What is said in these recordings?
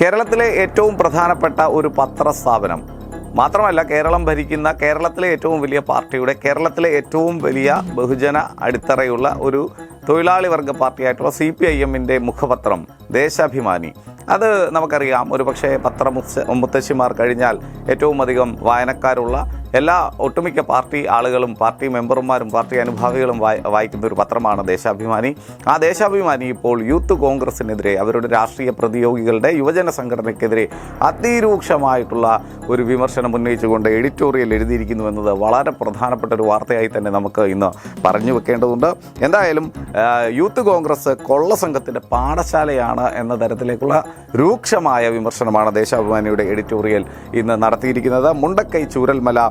കേരളത്തിലെ ഏറ്റവും പ്രധാനപ്പെട്ട ഒരു പത്രസ്ഥാപനം. മാത്രമല്ല കേരളം ഭരിക്കുന്ന കേരളത്തിലെ ഏറ്റവും വലിയ പാർട്ടിയുടെ കേരളത്തിലെ ഏറ്റവും വലിയ ബഹുജന അടിത്തറയുള്ള ഒരു തൊഴിലാളി വർഗ പാർട്ടിയായിട്ടുള്ള സി പി ഐ എമ്മിന്റെ മുഖപത്രം ദേശാഭിമാനി. അത് നമുക്കറിയാം. ഒരു പക്ഷേ പത്ര മുത്തശ്ശിമാർ കഴിഞ്ഞാൽ ഏറ്റവും അധികം വായനക്കാരുള്ള എല്ലാ ഒട്ടുമിക്ക പാർട്ടി ആളുകളും പാർട്ടി മെമ്പർമാരും പാർട്ടി അനുഭാവികളും വായി വായിക്കുന്ന ഒരു പത്രമാണ് ദേശാഭിമാനി. ആ ദേശാഭിമാനി ഇപ്പോൾ യൂത്ത് കോൺഗ്രസിനെതിരെ അവരുടെ രാഷ്ട്രീയ പ്രതിയോഗികളുടെ യുവജന സംഘടനയ്ക്കെതിരെ അതിരൂക്ഷമായിട്ടുള്ള ഒരു വിമർശനം ഉന്നയിച്ചുകൊണ്ട് എഡിറ്റോറിയൽ എഴുതിയിരിക്കുന്നു എന്നത് വളരെ പ്രധാനപ്പെട്ട ഒരു വാർത്തയായി തന്നെ നമുക്ക് ഇന്ന് പറഞ്ഞു വെക്കേണ്ടതുണ്ട്. എന്തായാലും യൂത്ത് കോൺഗ്രസ് കൊള്ള സംഘത്തിന്റെ പാഠശാലയാണ് എന്ന തരത്തിലേക്കുള്ള രൂക്ഷമായ വിമർശനമാണ് ദേശാഭിമാനിയുടെ എഡിറ്റോറിയൽ ഇന്ന് നടത്തിയിരിക്കുന്നത്. മുണ്ടക്കൈ ചൂരൽമല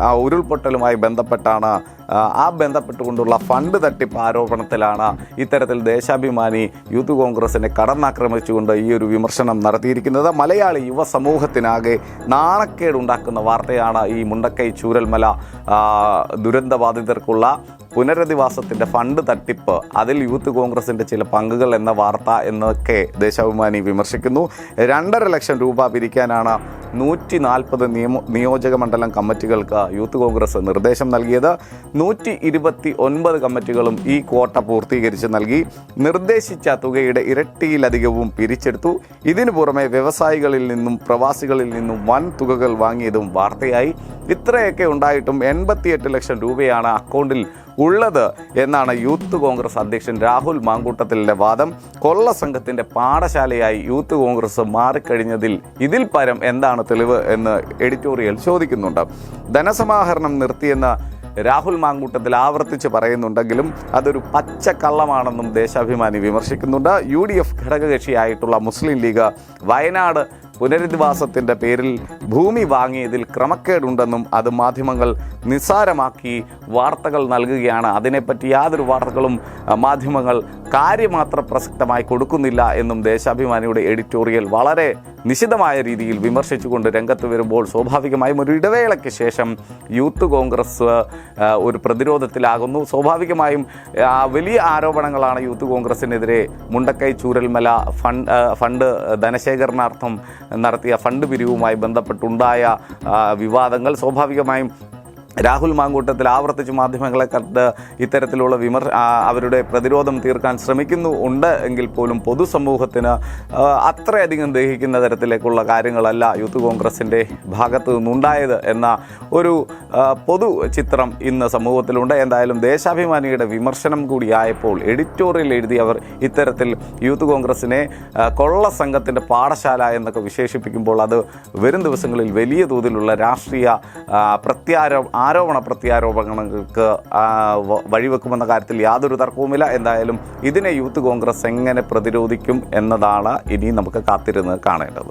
ആ, ഉരുൾപൊട്ടലുമായി ബന്ധപ്പെട്ടാണ് ആ, ബന്ധപ്പെട്ടുകൊണ്ടുള്ള ഫണ്ട് തട്ടിപ്പ് ആരോപണത്തിലാണ് ഇത്തരത്തിൽ ദേശാഭിമാനി യൂത്ത് കോൺഗ്രസിനെ കടന്നാക്രമിച്ചുകൊണ്ട് ഈ ഒരു വിമർശനം നടത്തിയിരിക്കുന്നത്. മലയാളി യുവ സമൂഹത്തിനാകെ നാണക്കേടുണ്ടാക്കുന്ന വാർത്തയാണ് ഈ മുണ്ടക്കൈ ചൂരൽമല ദുരന്തബാധിതർക്കുള്ള പുനരധിവാസത്തിന്റെ ഫണ്ട് തട്ടിപ്പ്. അതിൽ യൂത്ത് കോൺഗ്രസിന്റെ ചില പങ്കുകൾ എന്ന വാർത്ത എന്നൊക്കെ ദേശാഭിമാനി വിമർശിക്കുന്നു. രണ്ടര ലക്ഷം രൂപ പിരിക്കാനാണ് നൂറ്റി നാൽപ്പത് നിയമ നിയോജക മണ്ഡലം കമ്മിറ്റികൾക്ക് യൂത്ത് കോൺഗ്രസ് നിർദ്ദേശം നൽകിയത് നൂറ്റി ഇരുപത്തി ഒൻപത് കമ്മിറ്റികളും ഈ ക്വാട്ട പൂർത്തീകരിച്ച് നൽകി. നിർദ്ദേശിച്ച തുകയുടെ ഇരട്ടിയിലധികവും പിരിച്ചെടുത്തു. ഇതിനു പുറമെ വ്യവസായികളിൽ നിന്നും പ്രവാസികളിൽ നിന്നും വൻ തുകകൾ വാങ്ങിയതും വാർത്തയായി. ഇത്രയൊക്കെ ഉണ്ടായിട്ടും എൺപത്തിയെട്ട് ലക്ഷം രൂപയാണ് അക്കൗണ്ടിൽ ഉള്ളത് എന്നാണ് യൂത്ത് കോൺഗ്രസ് അധ്യക്ഷൻ രാഹുൽ മാങ്കൂട്ടത്തിലെ വാദം. കൊള്ള സംഘത്തിന്റെ പാഠശാലയായി യൂത്ത് കോൺഗ്രസ് മാറിക്കഴിഞ്ഞതിൽ ഇതിൽ പരം എന്താണ് തെളിവ് എന്ന് എഡിറ്റോറിയൽ ചോദിക്കുന്നുണ്ട്. ധനസമാഹരണം നിർത്തിയെന്ന് രാഹുൽ മാങ്കൂട്ടത്തിൽ ആവർത്തിച്ച് പറയുന്നുണ്ടെങ്കിലും അതൊരു പച്ചക്കള്ളമാണെന്നും ദേശാഭിമാനി വിമർശിക്കുന്നുണ്ട്. യു ഡി എഫ് ഘടകകക്ഷിയായിട്ടുള്ള മുസ്ലിം ലീഗ് വയനാട് പുനരധിവാസത്തിന്റെ പേരിൽ ഭൂമി വാങ്ങിയതിൽ ക്രമക്കേടുണ്ടെന്നും അത് മാധ്യമങ്ങൾ നിസ്സാരമാക്കി വാർത്തകൾ നൽകുകയാണ്. അതിനെപ്പറ്റി യാതൊരു വാർത്തകളും മാധ്യമങ്ങൾ കാര്യമാത്ര പ്രസക്തമായി കൊടുക്കുന്നില്ല എന്നും ദേശാഭിമാനിയുടെ എഡിറ്റോറിയൽ വളരെ നിശിതമായ രീതിയിൽ വിമർശിച്ചുകൊണ്ട് രംഗത്ത് വരുമ്പോൾ സ്വാഭാവികമായും ഒരു ഇടവേളയ്ക്ക് ശേഷം യൂത്ത് കോൺഗ്രസ് ഒരു പ്രതിരോധത്തിലാകുന്നു. സ്വാഭാവികമായും വലിയ ആരോപണങ്ങളാണ് യൂത്ത് കോൺഗ്രസിനെതിരെ മുണ്ടക്കൈ ചൂരൽമല ഫണ്ട് ഫണ്ട് ധനശേഖരണാർത്ഥം നടത്തിയ ഫണ്ട് പിരിവുമായി ബന്ധപ്പെട്ടുണ്ടായ വിവാദങ്ങൾ സ്വാഭാവികമായും രാഹുൽ മാങ്കൂട്ടത്തിൽ ആവർത്തിച്ച് മാധ്യമങ്ങളെ കണ്ട് ഇത്തരത്തിലുള്ള വിമർശ അവരുടെ പ്രതിരോധം തീർക്കാൻ ശ്രമിക്കുന്നു ഉണ്ട് എങ്കിൽ പോലും പൊതുസമൂഹത്തിന് അത്രയധികം ദഹിക്കുന്ന തരത്തിലേക്കുള്ള കാര്യങ്ങളല്ല യൂത്ത് കോൺഗ്രസിന്റെ ഭാഗത്തു നിന്നുണ്ടായത് എന്ന ഒരു പൊതു ചിത്രം ഇന്ന് സമൂഹത്തിലുണ്ട്. എന്തായാലും ദേശാഭിമാനിയുടെ വിമർശനം കൂടിയായപ്പോൾ എഡിറ്റോറിയൽ എഴുതി അവർ ഇത്തരത്തിൽ യൂത്ത് കോൺഗ്രസിനെ കൊള്ള സംഘത്തിന്റെ പാഠശാല എന്നൊക്കെ വിശേഷിപ്പിക്കുമ്പോൾ അത് വരും ദിവസങ്ങളിൽ വലിയ തോതിലുള്ള രാഷ്ട്രീയ പ്രത്യാരോ ആരോപണ പ്രത്യാരോപണങ്ങൾക്ക് വഴിവെക്കുമെന്ന കാര്യത്തിൽ യാതൊരു തർക്കവുമില്ല. എന്തായാലും ഇതിനെ യൂത്ത് കോൺഗ്രസ് എങ്ങനെ പ്രതിരോധിക്കും എന്നതാണ് ഇനി നമുക്ക് കാത്തിരുന്ന് കാണേണ്ടത്.